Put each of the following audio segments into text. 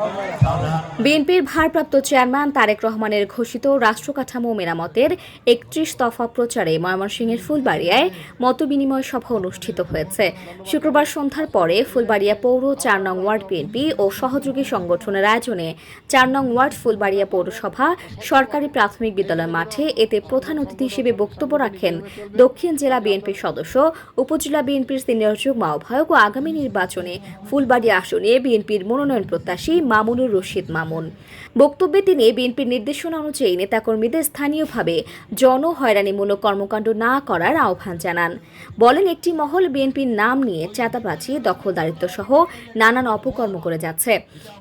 Oh, my God. বিএনপির ভারপ্রাপ্ত chairman Tarique রহমানের ঘোষিত রাষ্ট্রকাঠামো মেরামতের একত্রিশ দফা প্রচারে ময়মনসিংহের ফুলবাড়িয়ায় মতবিনিময় সভা অনুষ্ঠিত হয়েছে। শুক্রবার সন্ধ্যার পরে ফুলবাড়িয়া পৌর চার নং ওয়ার্ড বিএনপি ও সহযোগী সংগঠনের আয়োজনে চার নং ওয়ার্ড ফুলবাড়িয়া পৌরসভা সরকারি প্রাথমিক বিদ্যালয় মাঠে এতে প্রধান অতিথি হিসেবে বক্তব্য রাখেন দক্ষিণ জেলা বিএনপির সদস্য, উপজেলা বিএনপির সিনিয়র যুগ্ম আহ্বায়ক ও আগামী নির্বাচনে ফুলবাড়িয়া আসনে বিএনপির মনোনয়ন প্রত্যাশী মামুনুর রশিদ মামুন বক্তব্যে তিনি বিএনপির নির্দেশনা অনুযায়ী নেতাকর্মীদের স্থানীয়ভাবে জনহয়রানিমূলক কর্মকাণ্ড না করার আহ্বান জানান। বলেন, একটি মহল বিএনপির নাম নিয়ে চাঁদাবাজি দখলদারিত্ব সহ নানান অপকর্ম করে যাচ্ছে।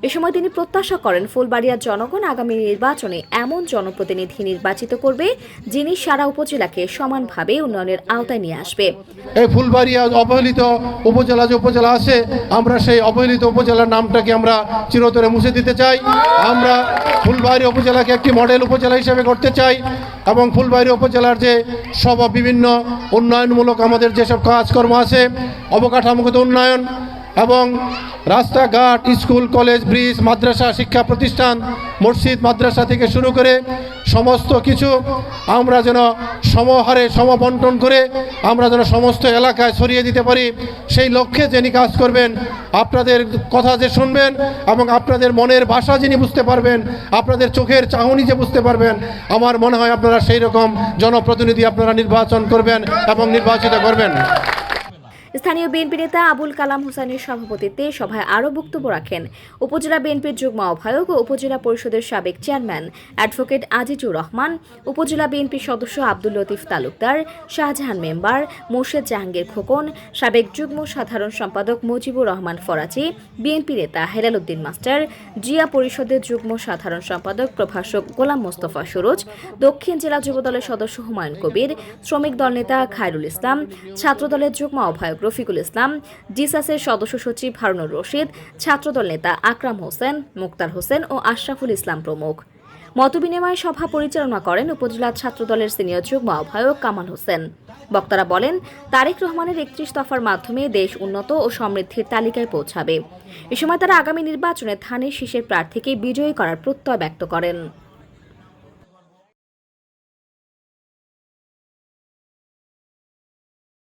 এ সময় তিনি প্রত্যাশা করেন ফুলবাড়িয়ার জনগণ আগামী নির্বাচনে এমন জনপ্রতিনিধি নির্বাচিত করবে, যিনি সারা উপজেলাকে সমানভাবে উন্নয়নের আওতায় নিয়ে আসবে। এই ফুলবাড়িয়া অবহেলিত উপজেলা যে উপজেলা আছে, আমরা সেই অবহেলিত উপজেলার নামটাকে আমরা চিরতরে মুছে দিতে চাই। আমরা ফুলবাড়ি উপজেলাকে একটি মডেল উপজেলা হিসেবে করতে চাই এবং ফুলবাড়ি উপজেলার যে সব বিভিন্ন উন্নয়নমূলক আমাদের যেসব কাজকর্ম আছে, অবকাঠামোগত উন্নয়ন এবং রাস্তাঘাট, স্কুল, কলেজ, ব্রিজ, মাদ্রাসা, শিক্ষা প্রতিষ্ঠান, মসজিদ, মাদ্রাসা থেকে শুরু করে সমস্ত কিছু আমরা যেন সমহারে সমবন্টন করে আমরা যেন সমস্ত এলাকায় ছড়িয়ে দিতে পারি। সেই লক্ষ্যে যিনি কাজ করবেন, আপনাদের কথা যে শুনবেন এবং আপনাদের মনের ভাষা যিনি বুঝতে পারবেন, আপনাদের চোখের চাহনি যে বুঝতে পারবেন, আমার মনে হয় আপনারা সেই রকম জনপ্রতিনিধি আপনারা নির্বাচন করবেন এবং নির্বাচিত করবেন। স্থানীয় বিএনপি নেতা আবুল কালাম হোসেনের সভাপতিত্বে সভায় আরও বক্তব্য রাখেন উপজেলা বিএনপির যুগ্ম আহ্বায়ক ও উপজেলা পরিষদের সাবেক চেয়ারম্যান অ্যাডভোকেট আজিজুর রহমান, উপজেলা বিএনপির সদস্য আব্দুল লতিফ তালুকদার, শাহজাহান মেম্বার মোর্শেদ জাহাঙ্গীর খোকন, সাবেক যুগ্ম সাধারণ সম্পাদক মুজিবুর রহমান ফরাজি, বিএনপি নেতা হেলাল উদ্দিন মাস্টার, জিয়া পরিষদের যুগ্ম সাধারণ সম্পাদক প্রভাষক গোলাম মোস্তফা সুরজ, দক্ষিণ জেলা যুবদলের সদস্য হুমায়ুন কবির, শ্রমিক দল নেতা খায়রুল ইসলাম, ছাত্রদলের যুগ্ম আহ্বায়ক রফিকুল ইসলাম, জিসাসের সদস্য সচিব হারুনুর রশিদ, ছাত্রদল নেতা আকরাম হোসেন, মুক্তার হোসেন ও আশরাফুল ইসলাম প্রমুখ। মতবিনিময় সভা পরিচালনা করেন উপজেলা ছাত্রদলের সিনিয়র যুগ্ম আহ্বায়ক কামাল হোসেন। বক্তারা বলেন, তারেক রহমানের একত্রিশ দফার মাধ্যমে দেশ উন্নত ও সমৃদ্ধির তালিকায় পৌঁছাবে। এ সময় তারা আগামী নির্বাচনে ধানের শীষের প্রার্থীকে বিজয়ী করার প্রত্যয় ব্যক্ত করেন।